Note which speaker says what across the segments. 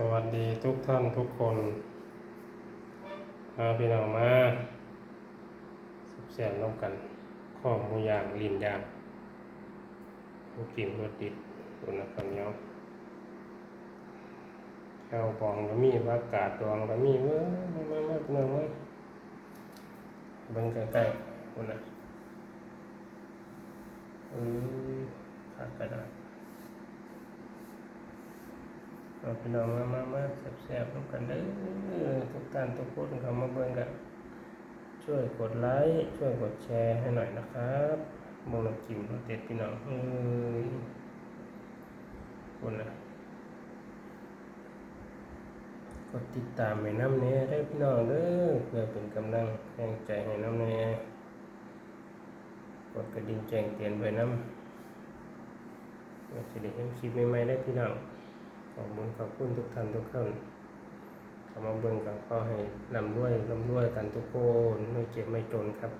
Speaker 1: สวัสดีทุกท่านทุกคนมาพี่น้องมาสุบเสียงร่วมกัน ข้อมูย่างลินยางผู้กินรสดิบอุณหภูมิเนาะแก้วบองก็มีว่ากาดดองก็มีเว้ยมามามาพี่น้อเว้ยเบิ่งใกล้ๆคุณนะเออขาดกระดาษ เอา พี่น้องมามามาแซ่บๆร่วมกันเด้อทุกท่านทุกคนเขามาเบิ่งกันช่วยกดไลค์ช่วยกดแชร์ให้หน่อยนะครับมองน้ำจิ้มเด็ดพี่น้องเอ้ยคนนะกดติดตามให้น้ำเนี้ยได้พี่น้องเด้อเพื่อเป็นกำลังแรงใจให้น้ำเนี้ยกดกระดิ่งแจ้งเตือนไว้น้ำเพื่อจะได้เห็นคลิปใหม่ๆได้พี่น้อง ขอบคุณขอบคุณทุกท่านทุกคนข้ามาเบิ่งกับก็ให้ลำรวยลำรวยกันทุกคนไม่เจ็บไม่จนครับ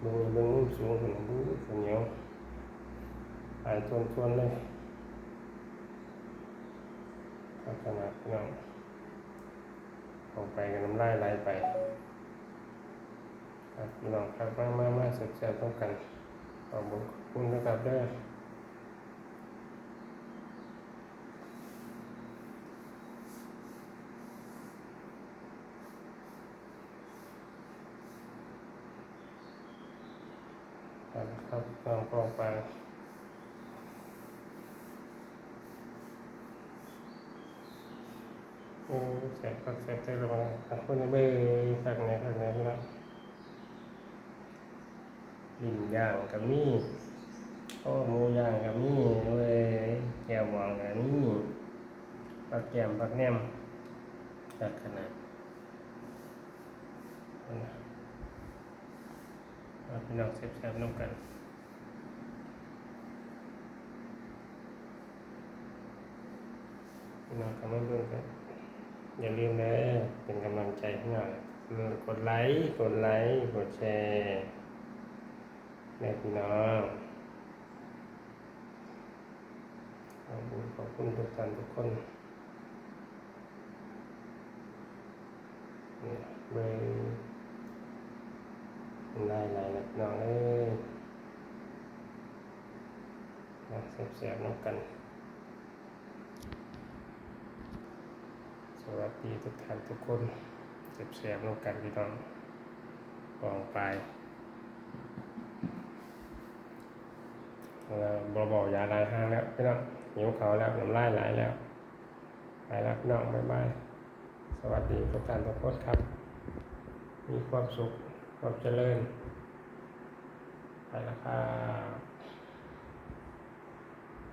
Speaker 1: เบิ่งเบิ่งมุมสูงขึ้นบู๊ข้าวเหนียวหายทวนทวนๆเลยครับขนาดพี่น้องออกไปกันน้ำลายไหลไปครับพี่น้องครับมากมามาสุดแซ่บต้องกันขอบคุณขอบคุณนะครับเด้อ ครับครับลองกรองไปโอ้แสบพักแสบใจระวังขับคนในเบยขักไหนขักไหนพี่น้องลิ้นย่างกับมีข้อหมูย่างกับมี่เว้ยแก้วหวางกับมี่ปักแก้มปักแนมจัดขนาดนะ พี่น้องแซ่บๆน้ำกันพี่น้องคำว่าเบิ่งกันอย่าลืมนะเป็นกำลังใจให้หน่อยเออกดไลค์กดไลค์กดแชร์แม่พี่น้องขอบคุณขอบคุณทุกท่านทุกคนนี่เบิ่งไล่ไล่นะน้องเอ้ยมาแซ่บๆน้ำกัน สวัสดีทุกท่านทุกคนเจ็บแสบลงกันพี่น้องกองไปบอบอกยาลายห้างแล้วพี่น้องหิวเขาแล้วน้ำลายไหลแล้วไปแล้วพี่น้องบ๊ายบายสวัสดีทุกท่านทุกคนครับ มีความสุข ความเจริญ ไปแล้วครับ